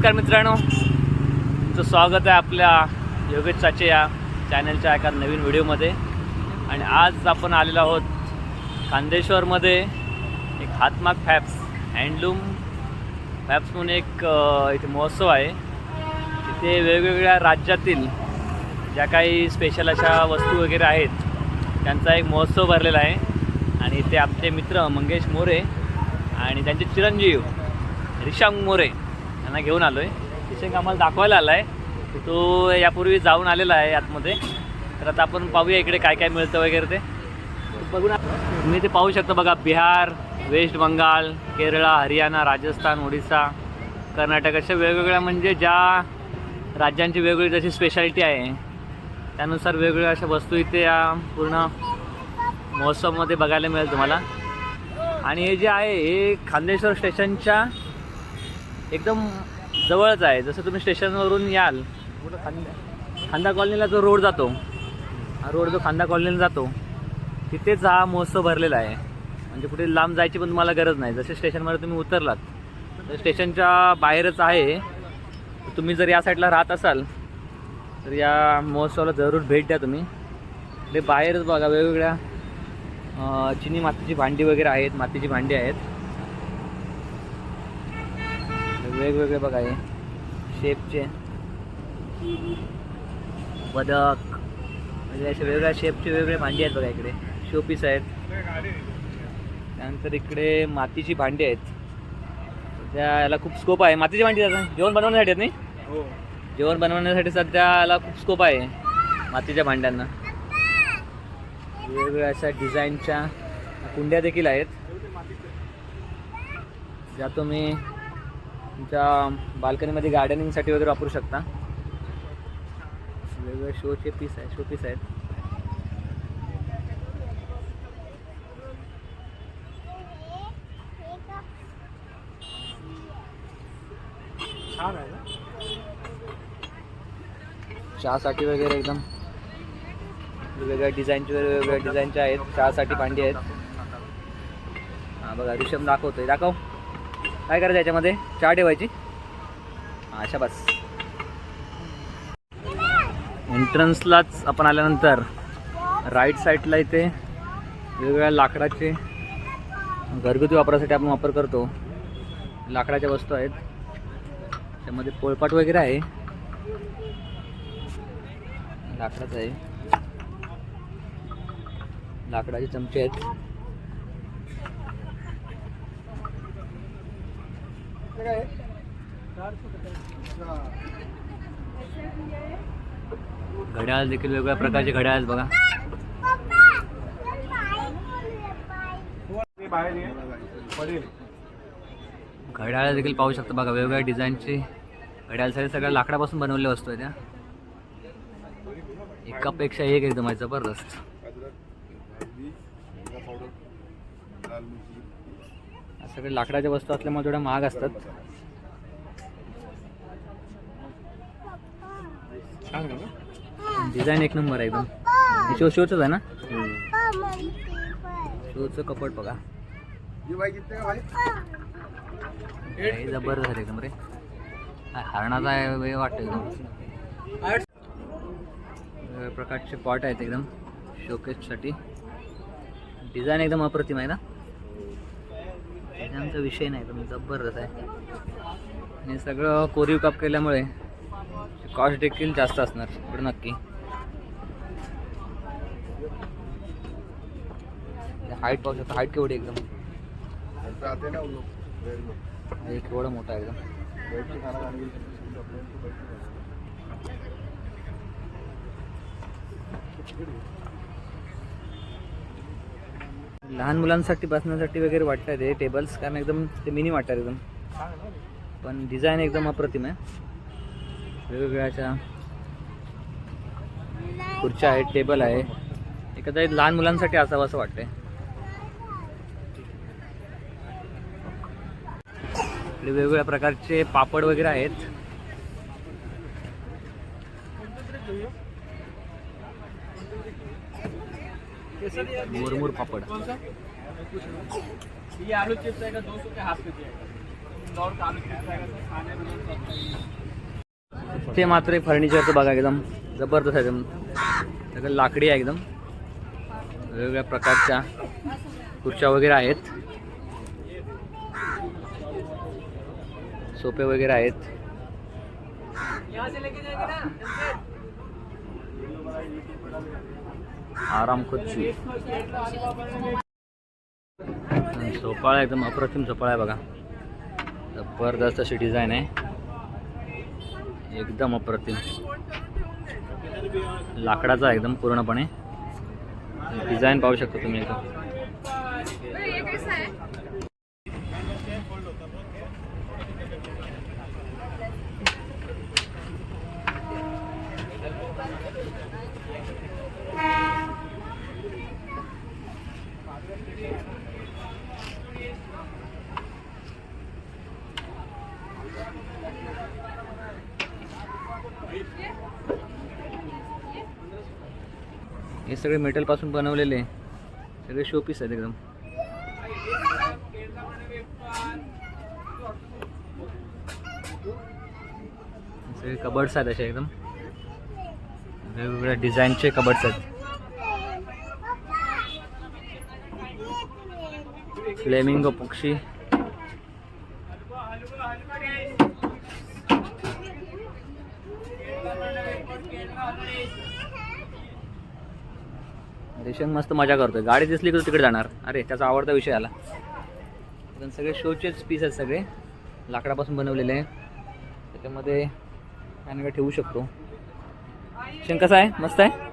नमस्कार मित्रांनो. तुमचं स्वागत आहे आपल्या योगेश चाचे या चॅनलच्या एका नवीन व्हिडिओमध्ये. आणि आज आपण आलेलो आहोत खांदेश्वरमध्ये एक हातमाग फॅब्स हँडलूम. फॅब्स म्हणून एक इथे महोत्सव आहे. तिथे वेगवेगळ्या राज्यातील ज्या काही स्पेशल अशा वस्तू वगैरे आहेत त्यांचा एक महोत्सव भरलेला आहे. आणि इथे आमचे मित्र मंगेश मोरे आणि त्यांचे चिरंजीव रिशांग मोरे. त्यांना घेऊन आलो आहे रिशांग आम्हाला दाखवायला आला आहे तो यापूर्वी जाऊन आलेला आहे आतमध्ये. तर आता आपण पाहूया इकडे काय काय मिळतं वगैरे ते. बघू ना तुम्ही ते पाहू शकता बघा बिहार वेस्ट बंगाल केरळा हरियाणा राजस्थान ओडिसा कर्नाटक अशा वेगवेगळ्या म्हणजे ज्या राज्यांची वेगवेगळी जशी स्पेशालिटी आहे त्यानुसार वेगवेगळ्या अशा वस्तू इथे या पूर्ण महोत्सवमध्ये बघायला मिळेल तुम्हाला. आणि हे जे आहे हे खांदेश्वर स्टेशनच्या एकदम जवळच आहे. जसं तुम्ही स्टेशनवरून याल खांदा कॉलनीला जो रोड जातो हा रोड जो खांदा कॉलनीला जातो तिथेच हा महोत्सव भरलेला आहे. म्हणजे कुठे लांब जायची पण तुम्हाला गरज नाही. जसे स्टेशनमध्ये तुम्ही उतरलात तर स्टेशनच्या बाहेरच आहे. तुम्ही जर या साईडला राहत असाल तर या महोत्सवाला जरूर भेट द्या तुम्ही. ते बाहेरच बघा वेगवेगळ्या चिनी मातीची भांडी वगैरे आहेत मातीची भांडी आहेत. वेगवेगळे बघा हे. शेपचे बदक. म्हणजे असे वेगवेगळ्या शेपचे वेगवेगळे भांडी आहेत बघा इकडे. शोपीस आहेत. त्यानंतर इकडे मातीची भांडी आहेत. त्याला याला खूप स्कोप आहे. मातीची भांडी आता जेवण बनवण्यासाठी आहेत नाही? जेवण बनवण्यासाठी सध्या याला खूप स्कोप आहे मातीच्या भांड्यांना. वेगवेगळ्या अशा डिझाईनच्या कुंड्या देखील आहेत. ज्या तुम्ही तुमच्या बाल्कनीमध्ये गार्डनिंगसाठी वगैरे वापरू शकता. वेगवेगळे शोचे पीस आहेत शो पीस आहेत. चहासाठी वगैरे एकदम वेगवेगळ्या डिझाईनचे वेगवेगळ्या डिझाईनच्या आहेत. चहासाठी भांडी आहेत. हां बघा ऋषभ दाखवतोय. दाखव. काय करायचं याच्यामध्ये? चहा ठेवायची? अशा बस. एंट्रन्सलाच आपण आल्यानंतर राईट साईडला इथे वेगवेगळ्या लाकडाचे घरगुती वापरासाठी आपण वापर करतो. लाकडाच्या वस्तू आहेत. त्यामध्ये पोळपाट वगैरे आहे. लाकडाचं आहे. लाकडाचे चमचे आहेत. घड्याळ देखील वेगवेगळ्या प्रकारचे घड्याळ आहेत बघा. घड्याळ देखील पाहू शकता बघा वेगवेगळ्या डिझाईनची. घड्याळसाठी सगळ्या लाकडापासून बनवलेल्या वस्तू त्या एकापेक्षा एक एकदम आहे जबरदस्त सगळे लाकडाच्या वस्तू असल्यामुळे थोड्या महाग असतात. डिझाईन एक नंबर आहे एकदम. शो शोच आहे ना? शोचं कपड बघा. जबरदस्त आहे एकदम रे. हरणाचा आहे वे वाटतं एकदम. वेगवेगळ्या प्रकारचे पॉट आहेत एकदम. शोकेससाठी डिझाईन एकदम अप्रतिम आहे ना? डिझाईनचा विषय नाही पण जबरदस्त आहे. आणि सगळं कोरीव काप केल्यामुळे कॉस्ट देखील जास्त असणार एवढं नक्की. हाईट पाहू शकतो हाईट केवढी एकदम? हे केवढं मोठा आहे एकदम. लहान मुलांसाठी बसण्यासाठी वगैरे वाटतात हे टेबल्स कारण एकदम ते मिनी वाटतात एकदम. पण डिझाईन एकदम अप्रतिम आहे. वेगवेगळ्याच्या खुर्च्या आहेत टेबल आहे. एखादा लहान मुलांसाठी असावं असं वाटतंय. वेगवेगळ्या प्रकारचे पापड वगैरे आहेत. मुरमुर पापड. ये आलू चिप्स आएगा दो सौ के हाफ के जी आएगा ते मात्र फर्निचरचं बघा एकदम. जबरदस्त आहे एकदम. लाकडी आहे एकदम. वेगवेगळ्या प्रकारच्या खुर्च्या वगैरे आहेत. सोफे वगैरे आहेत. आराम खुर्ची सोपाळा एकदम अप्रतिम सोपाळा आहे बघा. जबरदस्त अशी डिझाईन आहे. एकदम अप्रतिम. लाकडाचा एकदम पूर्णपणे. डिझाईन पाहू शकता तुम्ही एकदम हे सगळे मेटलपासून बनवलेले सगळे शोपीस आहेत एकदम. सगळे कबर्ड्स आहेत असे एकदम. वेगवेगळ्या डिझाईनचे कबर्ड्स आहेत. फ्लेमिंगो पक्षी. रेशन मस्त मजा करतोय. गाडी दिसली की तो तिकडे जाणार? अरे त्याचा आवडता विषय आला. पण सगळे शोचेच पीस आहेत सगळे. लाकडापासून बनवलेले आहे त्याच्यामध्ये आणि काय ठेवू शकतो? शेण कसा आहे? मस्त आहे?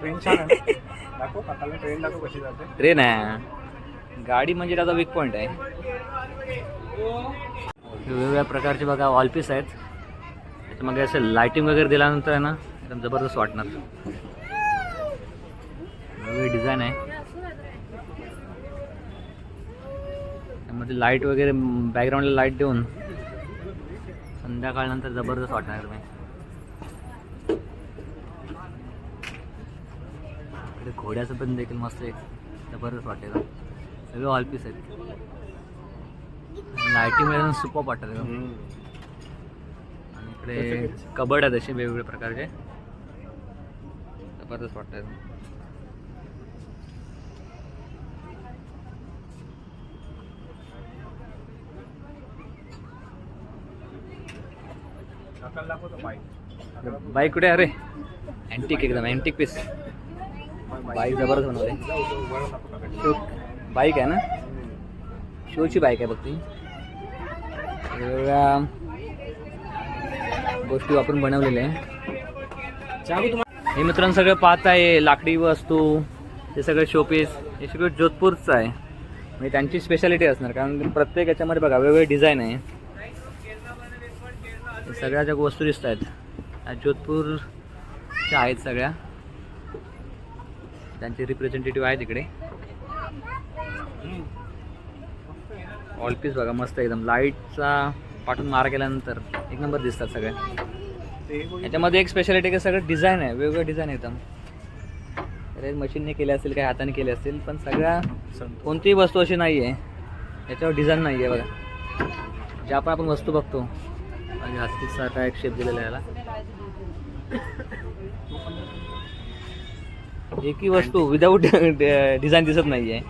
ट्रेन ट्रेन दाखव कशी जाते. ट्रेन आहे गाडी म्हणजे त्याचा वीक पॉईंट आहे. वेगवेगळ्या प्रकारचे बघा वॉलपीस आहेत. त्याच्यामध्ये असं लायटिंग वगैरे दिल्यानंतर आहे ना एकदम जबरदस्त वाटणार. वेगळी डिझाईन आहे. त्यामध्ये लाइट वगैरे बॅकग्राऊंडला लाइट देऊन संध्याकाळनंतर जबरदस्त वाटणार तुम्ही. इकडे घोड्याचं पण देखील मस्त एक जबरदस्त वाटेल. सगळे ऑलपीस आहेत. मध्ये सुपर वाटतात एकदम. आणि इकडे कबड आहेत असे वेगवेगळे प्रकारचे. जबरदस्त वाटतात काकाला दाखव तो बाईक कुठे आहे? अरे अँटिक एकदम अँटिक पीस बाईक जबरदस्त बनवते शो बाईक आहे ना? शोची बाईक आहे बघ ती. वेगवेगळ्या गोष्टी वापरून बनवलेल्या आहे. हे मित्रांनो सगळं पाहत आहे लाकडी वस्तू हे सगळं शोपीस हे सगळं जोधपूरचं आहे. म्हणजे त्यांची स्पेशालिटी असणार कारण प्रत्येक याच्यामध्ये बघा वेगवेगळे डिझाईन आहे. हे सगळ्या ज्या वस्तू दिसत आहेत जोधपूरच्या आहेत सगळ्या. त्यांचे रिप्रेझेंटेटिव्ह आहेत इकडे. ऑल पीस बघा मस्त एकदम. लाईटचा पाठून मार केल्यानंतर एक नंबर दिसतात सगळे. याच्यामध्ये एक स्पेशालिटी की सगळं डिझाईन आहे वेगवेगळं डिझाईन एकदम. तर मशीनने केले असतील काही हाताने केले असतील पण सगळ्या कोणतीही वस्तू अशी नाही आहे याच्यावर डिझाईन नाही आहे बघा. ज्या पण आपण वस्तू बघतो आणि हस्तीसारखा एक शेप दिलेला आहे याला? एकही वस्तू विदाऊट डिझाईन दिसत नाही आहे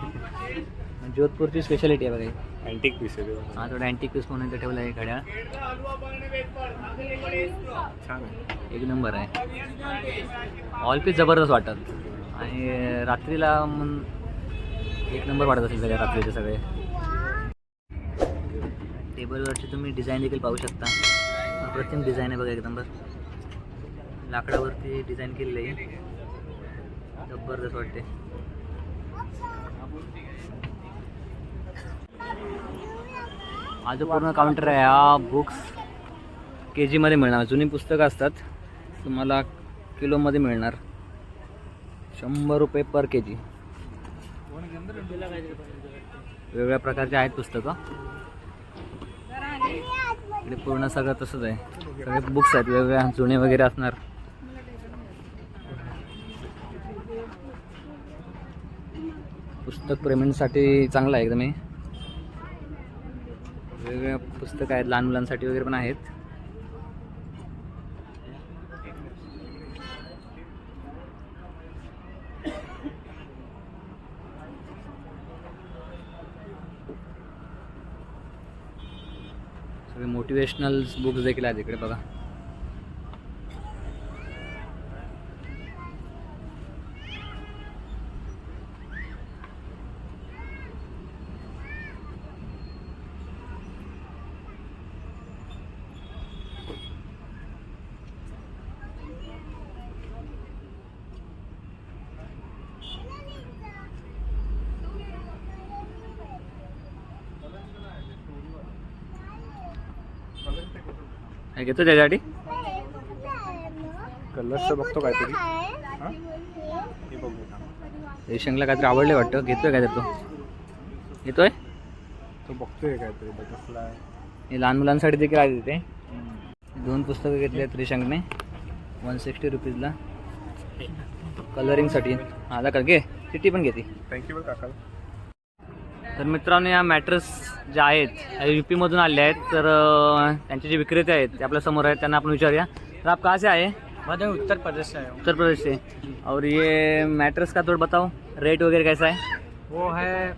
जोधपूरची स्पेशालिटी आहे बघा ही. अँटिक पीस आहे ते. हा थोडा अँटिक पीस म्हणून इथं ठेवला आहे घड्याळ. छान आहे. एक नंबर आहे. ऑल पीस जबरदस्त वाटतात. आणि रात्रीला मग एक नंबर वाटत असेल सगळ्या रात्रीचे सगळे. टेबलवरची तुम्ही डिझाईन देखील पाहू शकता. अप्रतिम डिझाईन आहे बघा एकदम बरं लाकडावरती डिझाईन केलेली आहे. जबरदस्त वाटते हा जो पूर्ण काउंटर आहे. हा बुक्स के जीमध्ये मिळणार. जुनी पुस्तकं असतात. तुम्हाला किलोमध्ये मिळणार. शंभर रुपये पर के जी वेगवेगळ्या प्रकारचे आहेत पुस्तकं. इकडे पूर्ण सगळं तसंच आहे. सगळे बुक्स आहेत वेगवेगळ्या जुने वगैरे असणार. पुस्तक प्रेमींसाठी चांगलं आहे एकदम हे. वेगवेगळ्या पुस्तकं आहेत लहान मुलांसाठी वगैरे पण आहेत. मोटिवेशनल बुक्स देखील आहेत इकडे बघा. हे घेतो त्याच्यासाठी. कलर्सचं बघतो काहीतरी. हा? बघू. रेशंगला काहीतरी आवडले वाटतं. घेतोय काय तो. घेतोय? तो बघतोय काहीतरी बटरफ्लाय हे लहान मुलांसाठी देखील आहे तिथे. दोन पुस्तकं घेतली आहेत रेशंगने वन सिक्स्टी रुपीजला कलरिंगसाठी हा दाखल घे. चिठ्ठी पण घेते. थँक्यू काका. तर मित्रांनो या मॅट्रेस ज्या आहेत यू पीमधून आले आहेत तर त्यांचे जे विक्रेते आहेत ते आपल्यासमोर आहेत त्यांना आपण विचारूया. तर आप कहाँ से आए? मैं उत्तर प्रदेश से आया हूँ। उत्तर प्रदेश से. और ये मैट्रेस का थोड़ा बताओ रेट वगैरह कैसा है? वो है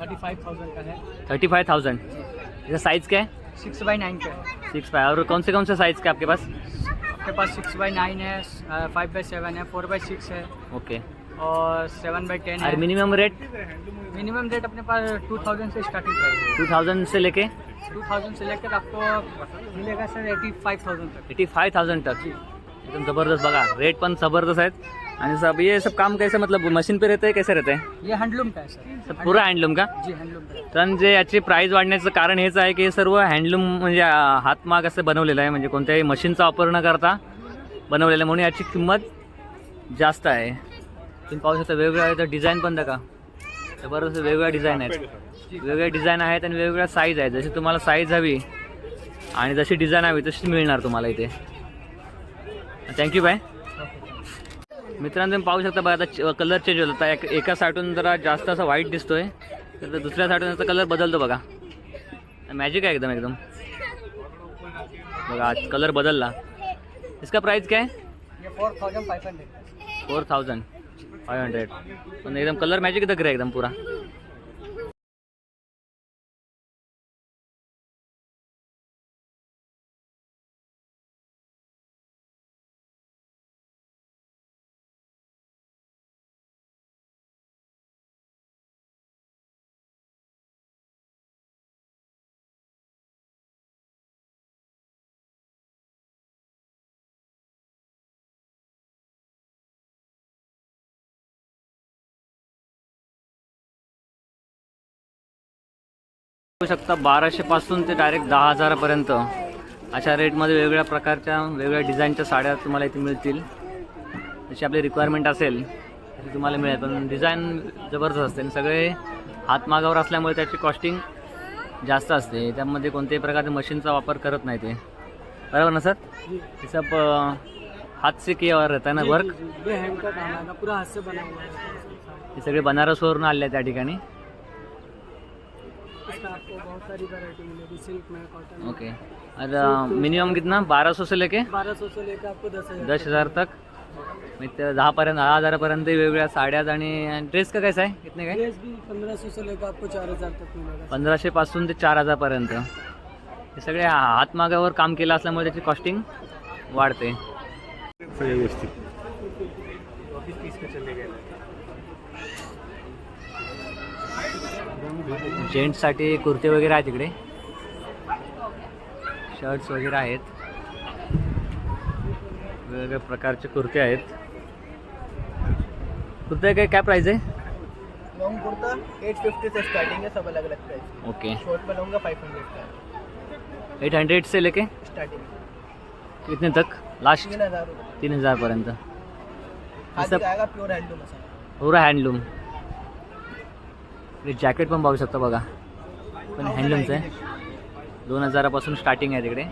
थर्टी फाइव थाउजेंड का है। थर्टी फाइव थाउजेंड इसका साइज़ क्या है? सिक्स बाई नाइन का है। सिक्स फाइव और कौन से कौन से साइज़ के आपके पास? आपके पास सिक्स बाई नाइन है फाइव बाई सेवन है फोर बाई सिक्स है। ओके और सेवन बाई टेन और मिनिमम रेट मिनिमम रेट अपने पास टू थाउजेंड से स्टार्टिंग प्राइस टू थाउजेंड से लेके? टू थाउजेंड से लेकर आपको मिलेगा सर एटी फाइव थाउजेंड तक। एटी फाइव थाउजेंड तक एकदम ज़बरदस्त बघा रेट पण ज़बरदस्त आहेत. आणि सब ये सब काम कैसे मतलब मशीन पे रहते हैं कैसे रहते हैं? ये हैंडलूम का है सर। सब पूरा हँडलूम का? जी हैंडलूम का. तर जे याची प्राईस वाढण्याचं कारण हेच आहे की हे सर्व हँडलूम म्हणजे अं, हातमाग असं बनवलेलं आहे. म्हणजे कोणत्याही मशीनचा वापर न करता बनवलेलं आहे. म्हणून याची किंमत जास्त आहे. तुम्ही पाहू शकता वेगवेगळ्या डिझाईन पण का जबरदस्त वेगवेगळ्या डिझाईन आहेत. वेगवेगळ्या डिझाईन आहेत आणि वेगवेगळ्या साईज आहेत. जशी तुम्हाला साईज हवी आणि जशी डिझाईन हवी तशी मिळणार तुम्हाला इथे. थँक्यू बाय मित्रांनो तुम्ही पाहू शकता बघा आता कलर चेंज होत होता. एक- एका साईडून जरा जास्त असा व्हाईट दिसतोय. तर दुसऱ्या साईडून याचा कलर बदलतो बघा. मॅजिक आहे एकदम एकदम. बघा आज कलर बदलला. इसका प्राइस काय? Four thousand five hundred four thousand five hundred पण एकदम कलर मॅजिक दग एकदम पुरा. बघू शकता बाराशे पासून ते डायरेक्ट दहा हजारापर्यंत. अशा रेटमध्ये वेगवेगळ्या प्रकारच्या वेगवेगळ्या डिझाईनच्या साड्या तुम्हाला इथे मिळतील. जशी आपली रिक्वायरमेंट असेल तशी तुम्हाला मिळेल. पण डिझाईन जबरदस्त असते. आणि सगळे हातमागावर असल्यामुळे त्याची कॉस्टिंग जास्त असते. त्यामध्ये कोणत्याही प्रकारच्या मशीनचा वापर करत नाही ते. बरोबर ना सर ये सब हाथ से किया हुआ रहता है ना वर्क है हे सगळे बनारसवरून आले त्या ठिकाणी. इसमें आपको बहुत सारी वैरायटी मिलेगी सिल्क में कॉटन ओके और मिनिमम कितना? बारह सौ से लेके? बारह सौ से लेकर आपको दस हजार दस हजार तक। ते दहापर्यंत दहा हजारापर्यंत वेगवेगळ्या साड्यात आणि ड्रेस का कैसा आहे? कितने काय ड्रेस भी पंद्रह सौ लेकर आपको चार हजार तक मिलेगा। पंधराशे पासून ते चार हजारपर्यंत हे सगळे हातमागावर काम केलं असल्यामुळे त्याची कॉस्टिंग वाढते. जेंट्ससाठी कुर्ते वगैरे आहेत तिकडे शर्ट्स वगैरे आहेत. वेगवेगळ्या प्रकारचे कुर्ते आहेत. कुर्ते काय काय प्राईज आहे? लॉन्ग कुर्ता एट फिफ्टी से स्टार्टिंग है सब अलग अलग प्राइस ओके शॉर्ट में लूँगा फाइव हंड्रेड का एट हंड्रेड से लेके स्टार्टिंग कितने तक? लास्ट तीन हजार तीन हजारपर्यंत खादी सब- का आएगा प्योर हैंडलूम पूरा हँडलूम जॅकेट पण पाहू शकता बघा. पण हँडलूमचं आहे. दोन हजारापासून स्टार्टिंग आहे तिकडे.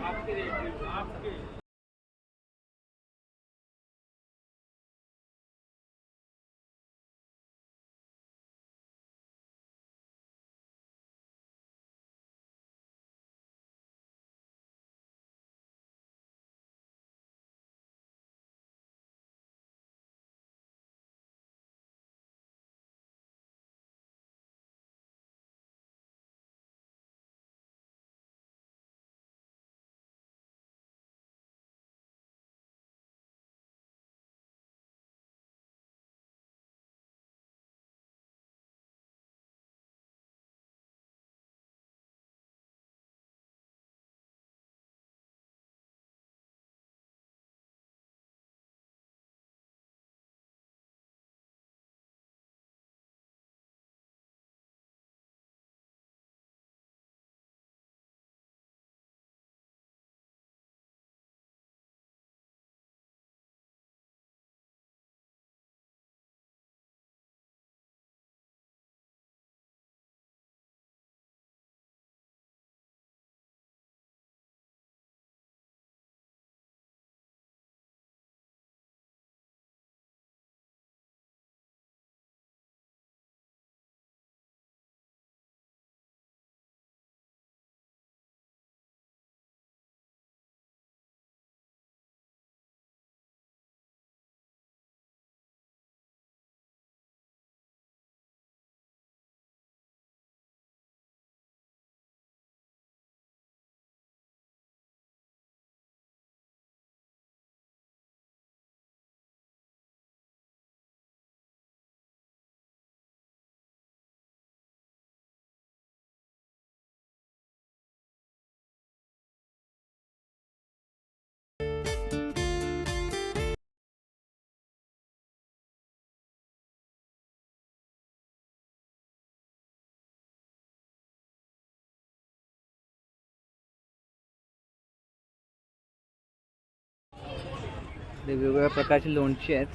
इकडे वेगवेगळ्या प्रकारची लोणची आहेत.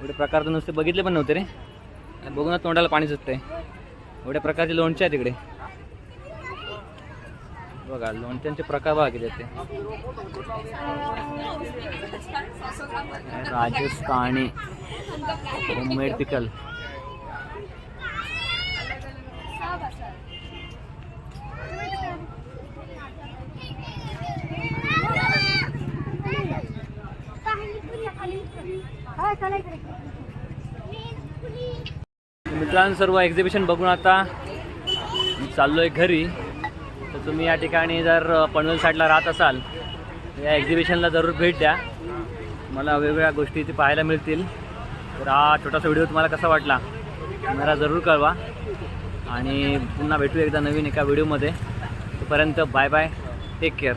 एवढे प्रकार तर नुसते बघितले पण नव्हते रे. आणि बघून तोंडाला पाणी सुटतंय. एवढ्या प्रकारची लोणचे आहेत इकडे. बघा लोणच्यांचे प्रकार बघा किती आहेत ते. राजस्थानी. होममेड पिकल मित्रांनो सर्व एक्झिबिशन बघून आता मी चाललो आहे घरी. तर तुम्ही या ठिकाणी जर पनवेल साईडला राहत असाल तर या एक्झिबिशनला जरूर भेट द्या. मला वेगवेगळ्या गोष्टी इथे पाहायला मिळतील. तर हा छोटासा व्हिडिओ तुम्हाला कसा वाटला मला जरूर कळवा. आणि पुन्हा भेटू एकदा नवीन एका व्हिडिओमध्ये तोपर्यंत बाय बाय टेक केअर